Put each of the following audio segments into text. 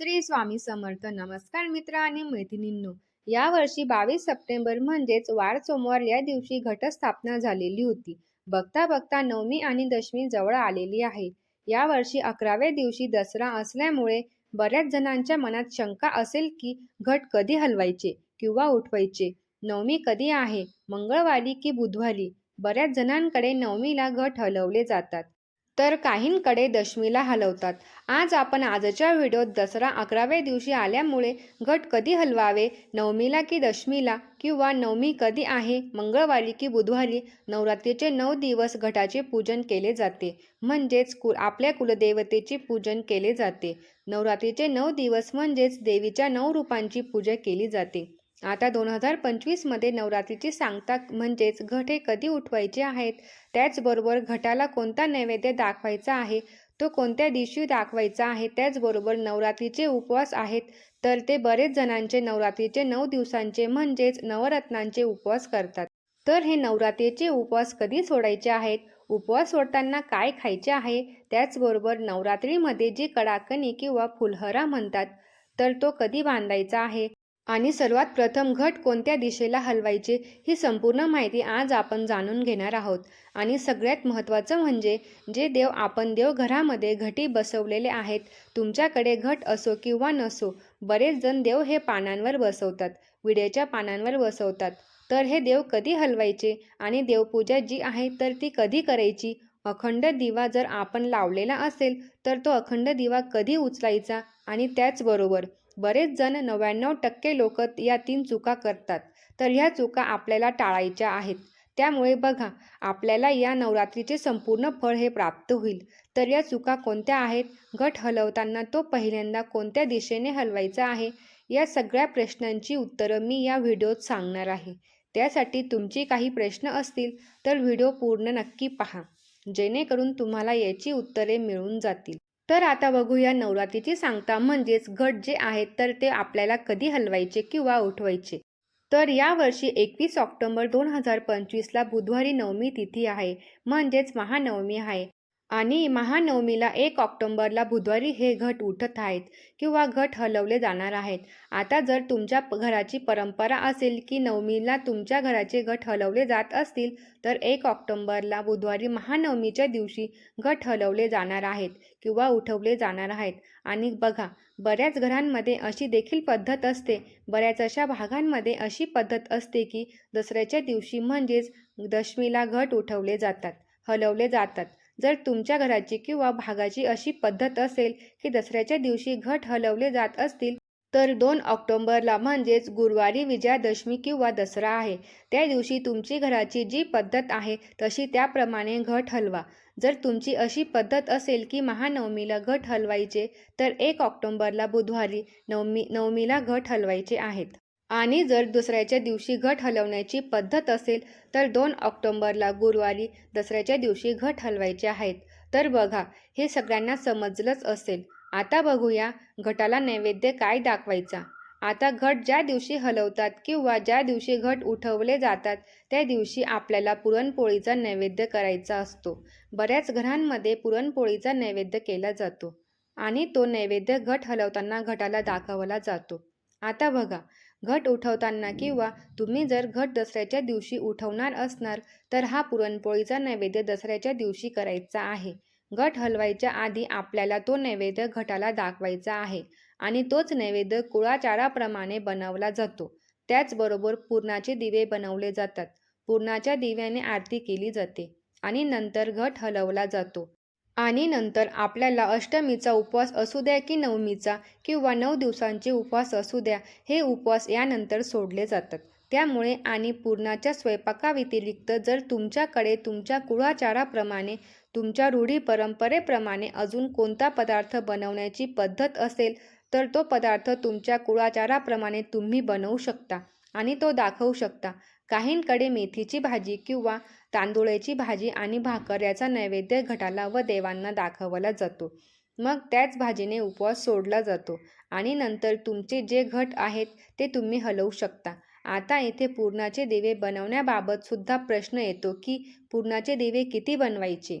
श्री स्वामी समर्थ. नमस्कार मित्र आणि मैत्रिणींनो यावर्षी बावीस सप्टेंबर म्हणजेच वार सोमवार या दिवशी घटस्थापना झालेली होती. बघता बघता नवमी आणि दशमी जवळ आलेली आहे. यावर्षी अकराव्या दिवशी दसरा असल्यामुळे बऱ्याच जणांच्या मनात शंका असेल की घट कधी हलवायचे किंवा उठवायचे? नवमी कधी आहे? मंगळवारी की बुधवारी? बऱ्याच जणांकडे नवमीला घट हलवले जातात. तर काहींकडे दशमीला हलवतात. आज आपण आजच्या व्हिडिओत दसरा अकराव्या दिवशी आल्यामुळे घट कधी हलवावे? नवमीला की दशमीला? किंवा नवमी कधी आहे? मंगळवारी की बुधवारी? नवरात्रीचे नऊ दिवस घटाचे पूजन केले जाते. म्हणजेच कु आपल्या कुलदेवतेचे पूजन केले जाते. नवरात्रीचे नऊ दिवस म्हणजेच देवीच्या नऊ रूपांची पूजा केली जाते. आता दोन हजार पंचवीसमध्ये नवरात्रीची सांगता म्हणजेच घट हे कधी उठवायचे आहेत? त्याचबरोबर घटाला कोणता नैवेद्य दाखवायचा आहे? तो कोणत्या दिवशी दाखवायचा आहे? त्याचबरोबर नवरात्रीचे उपवास आहेत? तर ते बरेच जणांचे नवरात्रीचे नऊ दिवसांचे म्हणजेच नवरत्नांचे उपवास करतात. तर हे नवरात्रीचे उपवास कधी सोडायचे आहेत? उपवास सोडताना काय खायचे आहे? त्याचबरोबर नवरात्रीमध्ये जी कडाकणी किंवा फुलहरा म्हणतात तर तो कधी बांधायचा आहे? आणि सर्वात प्रथम घट कोणत्या दिशेला हलवायचे ही संपूर्ण माहिती आज आपण जाणून घेणार आहोत. आणि सगळ्यात महत्त्वाचं म्हणजे जे देव आपण देवघरामध्ये घटी बसवलेले आहेत तुमच्याकडे घट असो किंवा नसो बरेच जण देव हे पानांवर बसवतात विड्याच्या पानांवर बसवतात. तर हे देव कधी हलवायचे आणि देवपूजा जी आहे तर ती कधी करायची? अखंड दिवा जर आपण लावलेला असेल तर तो अखंड दिवा कधी उचलायचा? आणि त्याचबरोबर बरेच जण नव्याण्णव टक्के लोक या तीन चुका करतात. तर ह्या चुका आपल्याला टाळायच्या आहेत. त्यामुळे बघा आपल्याला या नवरात्रीचे संपूर्ण फळ हे प्राप्त होईल. तर या चुका कोणत्या आहेत? घट हलवताना तो पहिल्यांदा कोणत्या दिशेने हलवायचा आहे? या सगळ्या प्रश्नांची उत्तरं मी या व्हिडिओत सांगणार आहे. त्यासाठी तुमची काही प्रश्न असतील तर व्हिडिओ पूर्ण नक्की पहा. जेणेकरून तुम्हाला याची उत्तरे मिळून जातील. तर आता बघूया नवरात्रीची सांगता म्हणजेच घट जे आहेत तर ते आपल्याला कधी हलवायचे किंवा उठवायचे? तर यावर्षी एकवीस ऑक्टोबर दोन हजार पंचवीसला बुधवारी नवमी तिथी आहे म्हणजेच महानवमी आहे. आणि महानवमीला एक ऑक्टोंबरला बुधवारी हे घट उठत आहेत किंवा घट हलवले जाणार आहेत. आता जर तुमच्या घराची परंपरा असेल की नवमीला तुमच्या घराचे घट हलवले जात असतील तर एक ऑक्टोंबरला बुधवारी महानवमीच्या दिवशी घट हलवले जाणार आहेत किंवा उठवले जाणार आहेत. आणि बघा बऱ्याच घरांमध्ये अशी देखील पद्धत असते बऱ्याच अशा भागांमध्ये अशी पद्धत असते की दसऱ्याच्या दिवशी म्हणजेच दशमीला घट उठवले जातात हलवले जातात. जर तुमच्या घराची किंवा भागाची अशी पद्धत असेल की दसऱ्याच्या दिवशी घट हलवले जात असतील तर दोन ऑक्टोंबरला म्हणजेच गुरुवारी विजयादशमी किंवा दसरा आहे. त्या दिवशी तुमची घराची जी पद्धत आहे तशी त्याप्रमाणे घट हलवा. जर तुमची अशी पद्धत असेल की महानवमीला घट हलवायचे तर एक ऑक्टोंबरला बुधवारी नवमी नवमीला घट हलवायचे आहेत. आणि जर दुसऱ्याच्या दिवशी घट हलवण्याची पद्धत असेल तर दोन ऑक्टोंबरला गुरुवारी दसऱ्याच्या दिवशी घट हलवायचे आहेत. तर बघा हे सगळ्यांना समजलंच असेल. आता बघूया घटाला नैवेद्य काय दाखवायचा. आता घट ज्या दिवशी हलवतात किंवा ज्या दिवशी घट उठवले जातात त्या दिवशी आपल्याला पुरणपोळीचा नैवेद्य करायचा असतो. बऱ्याच घरांमध्ये पुरणपोळीचा नैवेद्य केला जातो आणि तो नैवेद्य घट हलवताना घटाला दाखवला जातो. आता बघा घट उठवताना किंवा तुम्ही जर घट दसऱ्याच्या दिवशी उठवणार असणार तर हा पुरणपोळीचा नैवेद्य दसऱ्याच्या दिवशी करायचा आहे. घट हलवायच्या आधी आपल्याला तो नैवेद्य घटाला दाखवायचा आहे आणि तोच नैवेद्य कुळाचाराप्रमाणे बनवला जातो. त्याचबरोबर पूर्णाचे दिवे बनवले जातात. पूर्णाच्या दिव्याने आरती केली जाते आणि नंतर घट हलवला जातो. आणि नंतर आपल्याला अष्टमीचा उपवास असू द्या की नवमीचा किंवा नऊ दिवसांचे उपवास असू द्या हे उपवास यानंतर सोडले जातात. त्यामुळे आणि पूर्णाच्या स्वयंपाकाव्यतिरिक्त जर तुमच्याकडे तुमच्या कुळाचाराप्रमाणे तुमच्या रूढी परंपरेप्रमाणे अजून कोणता पदार्थ बनवण्याची पद्धत असेल तर तो पदार्थ तुमच्या कुळाचाराप्रमाणे तुम्ही बनवू शकता आणि तो दाखवू शकता. काहींकडे मेथीची भाजी किंवा तांदुळ्याची भाजी आणि भाकर याचा नैवेद्य घटाला व देवांना दाखवला जातो. मग त्याच भाजीने उपवास सोडला जातो आणि नंतर तुमचे जे घट आहेत ते तुम्ही हलवू शकता. आता येथे पूर्णाचे दिवे बनवण्याबाबत सुद्धा प्रश्न येतो की पूर्णाचे दिवे किती बनवायचे?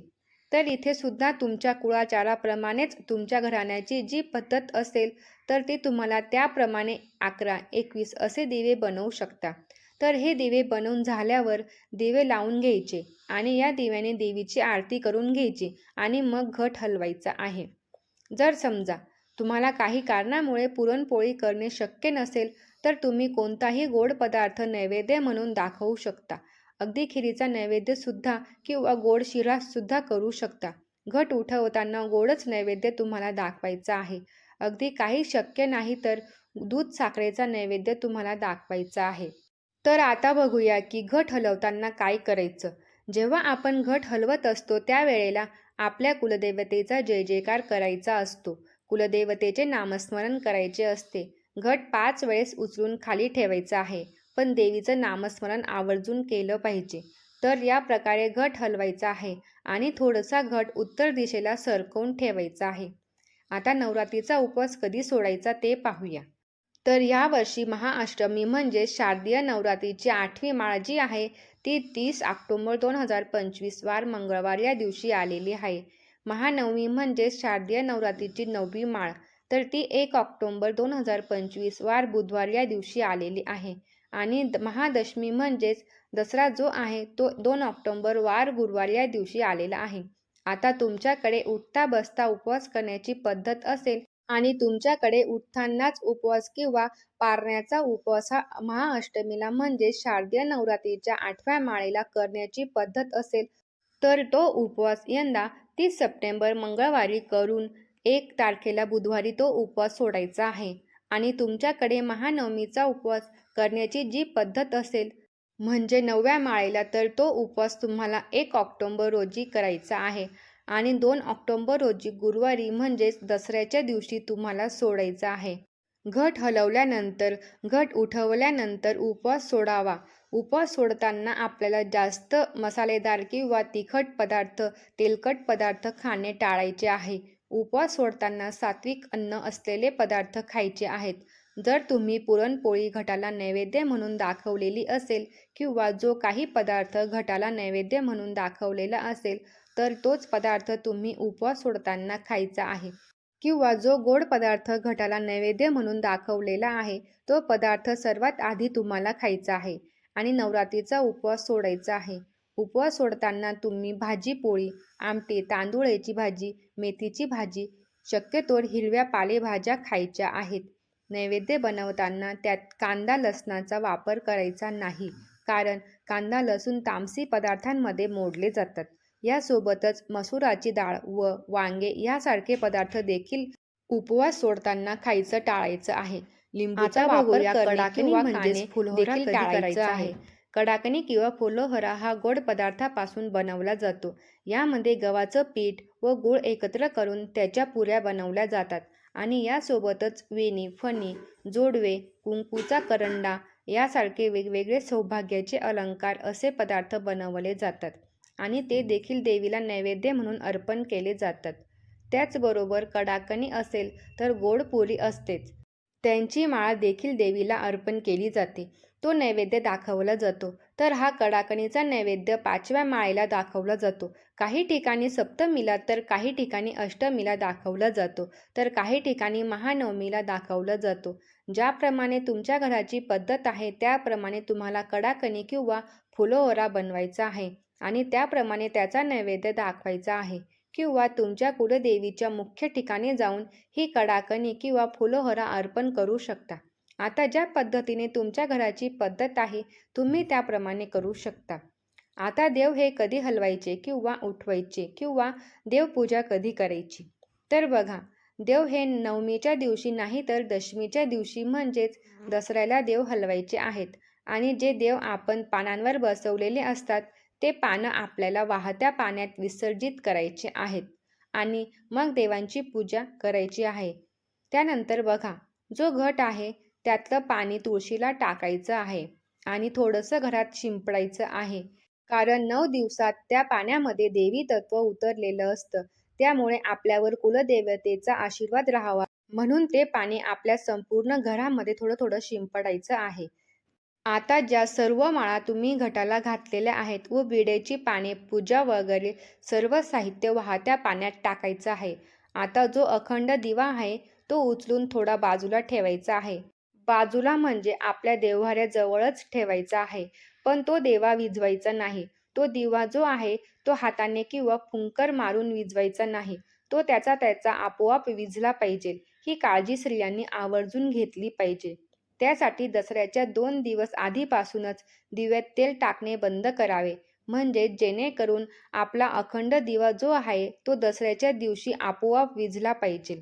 तर इथे सुद्धा तुमच्या कुळाचाराप्रमाणेच तुमच्या घराण्याची जी पद्धत असेल तर ती तुम्हाला त्याप्रमाणे अकरा एकवीस असे दिवे बनवू शकता. तर हे दिवे बनवून झाल्यावर दिवे लावून घ्यायचे आणि या दिव्याने देवीची आरती करून घ्यायची आणि मग घट हलवायचा आहे. जर समजा तुम्हाला काही कारणामुळे पुरणपोळी करणे शक्य नसेल तर तुम्ही कोणताही गोड पदार्थ नैवेद्य म्हणून दाखवू शकता. अगदी खिरीचा नैवेद्यसुद्धा किंवा गोड शिरासुद्धा करू शकता. घट उठवताना गोडच नैवेद्य तुम्हाला दाखवायचा आहे. अगदी काही शक्य नाही तर दूध साखरेचा नैवेद्य तुम्हाला दाखवायचा आहे. तर आता बघूया की घट हलवताना काय करायचं. जेव्हा आपण घट हलवत असतो त्यावेळेला आपल्या कुलदेवतेचा जय जयकार करायचा असतो. कुलदेवतेचे नामस्मरण करायचे असते. घट पाच वेळेस उचलून खाली ठेवायचा आहे. पण देवीचं नामस्मरण आवर्जून केलं पाहिजे. तर या प्रकारे घट हलवायचा आहे आणि थोडासा घट उत्तर दिशेला सरकवून ठेवायचा आहे. आता नवरात्रीचा उपवास कधी सोडायचा ते पाहूया. तर यावर्षी महाअष्टमी म्हणजे शारदीय नवरात्रीची आठवी माळ जी आहे ती तीस ऑक्टोंबर दोन हजार पंचवीस वार मंगळवार या दिवशी आलेली आहे. महानवमी म्हणजे शारदीय नवरात्रीची नववी माळ तर ती एक ऑक्टोंबर दोन हजार पंचवीस वार बुधवार या दिवशी आलेली आहे. आणि द- महादशमी म्हणजेच दसरा जो आहे तो दोन ऑक्टोंबर वार गुरुवार या दिवशी आलेला आहे. आता तुमच्याकडे उठता बसता उपवास करण्याची पद्धत असेल आणि तुमच्याकडे उठतानाच उपवास किंवा पारण्याचा उपवास हा महाअष्टमीला म्हणजे शारदीय नवरात्रीच्या आठव्या माळेला करण्याची पद्धत असेल तर तो उपवास यंदा तीस सप्टेंबर मंगळवारी करून एक तारखेला बुधवारी तो उपवास सोडायचा आहे. आणि तुमच्याकडे महानवमीचा उपवास करण्याची जी पद्धत असेल म्हणजे नवव्या माळेला तर तो उपवास तुम्हाला एक ऑक्टोंबर रोजी करायचा आहे आणि दोन ऑक्टोंबर रोजी गुरुवारी म्हणजेच दसऱ्याच्या दिवशी तुम्हाला सोडायचा आहे. घट हलवल्यानंतर घट उठवल्यानंतर उपवास सोडावा. उपवास सोडताना आपल्याला जास्त मसालेदार किंवा तिखट पदार्थ तेलकट पदार्थ खाणे टाळायचे आहे. उपवास सोडताना सात्विक अन्न असलेले पदार्थ खायचे आहेत. जर तुम्ही पुरणपोळी घटाला नैवेद्य म्हणून दाखवलेली असेल किंवा जो काही पदार्थ घटाला नैवेद्य म्हणून दाखवलेला असेल तर तोच पदार्थ तुम्ही उपवास सोडताना खायचा आहे. किंवा जो गोड पदार्थ घटाला नैवेद्य म्हणून दाखवलेला आहे तो पदार्थ सर्वात आधी तुम्हाला खायचा आहे आणि नवरात्रीचा उपवास सोडायचा आहे. उपवास सोडताना तुम्ही भाजी पोळी आमटी तांदूळाची भाजी मेथीची भाजी शक्यतोवर हिरव्या पालेभाज्या खायच्या आहेत. नैवेद्य बनवताना त्यात कांदा लसणाचा वापर करायचा नाही. कारण कांदा लसूण तामसी पदार्थांमध्ये मोडले जातात. यासोबतच मसुराची डाळ व वांगे यासारखे पदार्थ देखील उपवास सोडताना खायचं टाळायचं आहे. लिंबूचा वापर देखील टाळायचं आहे. कडाकणी किंवा फुलोहरा हा गोड पदार्थापासून बनवला जातो. यामध्ये गव्हाचं पीठ व गूळ एकत्र करून त्याच्या पुऱ्या बनवल्या जातात. आणि यासोबतच वेणी फणी जोडवे कुंकूचा करंडा यासारखे वेगवेगळे सौभाग्याचे अलंकार असे पदार्थ बनवले जातात आणि ते देखील देवीला नैवेद्य म्हणून अर्पण केले जातात. त्याचबरोबर कडाकणी असेल तर गोड पुरी असतेच. त्यांची माळ देखील देवीला अर्पण केली जाते. तो नैवेद्य दाखवला जातो. तर हा कडाकणीचा नैवेद्य पाचव्या माळेला दाखवला जातो. काही ठिकाणी सप्तमीला तर काही ठिकाणी अष्टमीला दाखवला जातो. तर काही ठिकाणी महानवमीला दाखवला जातो. ज्याप्रमाणे तुमच्या घराची पद्धत आहे त्याप्रमाणे तुम्हाला कडाकणी किंवा फुलोहोरा बनवायचा आहे आणि त्याप्रमाणे त्याचा नैवेद्य दाखवायचा आहे. किंवा तुमच्या कुलदेवीच्या मुख्य ठिकाणी जाऊन ही कडाकणी किंवा फुलोहरा अर्पण करू शकता. आता ज्या पद्धतीने तुमच्या घराची पद्धत आहे तुम्ही त्याप्रमाणे करू शकता. आता देव हे कधी हलवायचे किंवा उठवायचे किंवा देवपूजा कधी करायची? तर बघा देव हे नवमीच्या दिवशी नाही तर दशमीच्या दिवशी म्हणजेच दसऱ्याला देव हलवायचे आहेत. आणि जे देव आपण पानांवर बसवलेले असतात ते पानं आपल्याला वाहत्या पाण्यात विसर्जित करायचे आहेत आणि मग देवांची पूजा करायची आहे. त्यानंतर बघा जो घट आहे त्यातलं पाणी तुळशीला टाकायचं आहे आणि थोडंसं घरात शिंपडायचं आहे. कारण नऊ दिवसात त्या पाण्यामध्ये देवी तत्व उतरलेलं असतं. त्यामुळे आपल्यावर कुलदेवतेचा आशीर्वाद राहावा. म्हणून ते पाणी आपल्या संपूर्ण घरामध्ये थोडं थोडं शिंपडायचं आहे. आता ज्या सर्व माळा तुम्ही घटाला घातलेल्या आहेत व विड्याची पाने पूजा वगैरे सर्व साहित्य वाहत्या पाण्यात टाकायचं आहे. आता जो अखंड दिवा आहे तो उचलून थोडा बाजूला ठेवायचा आहे. बाजूला म्हणजे आपल्या देव्हाऱ्याजवळच ठेवायचा आहे. पण तो देवा विझवायचा नाही. तो दिवा जो आहे तो हाताने किंवा फुंकर मारून विझवायचा नाही. तो त्याचा त्याचा आपोआप विझला पाहिजे. ही काळजी स्त्रियांनी आवर्जून घेतली पाहिजे. त्यासाठी दसऱ्याच्या दोन दिवस आधीपासूनच दिव्यात तेल टाकणे बंद करावे. म्हणजे जेणेकरून आपला अखंड दिवा जो आहे तो दसऱ्याच्या दिवशी आपोआप विझला पाहिजे.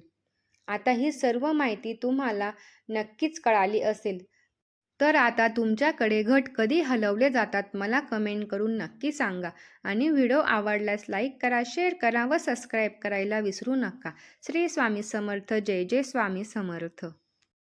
आता ही सर्व माहिती तुम्हाला नक्कीच कळाली असेल. तर आता तुमच्याकडे घट कधी हलवले जातात मला कमेंट करून नक्की सांगा आणि व्हिडिओ आवडल्यास लाईक करा शेअर करा व सबस्क्राईब करायला विसरू नका. श्री स्वामी समर्थ. जय जय स्वामी समर्थ.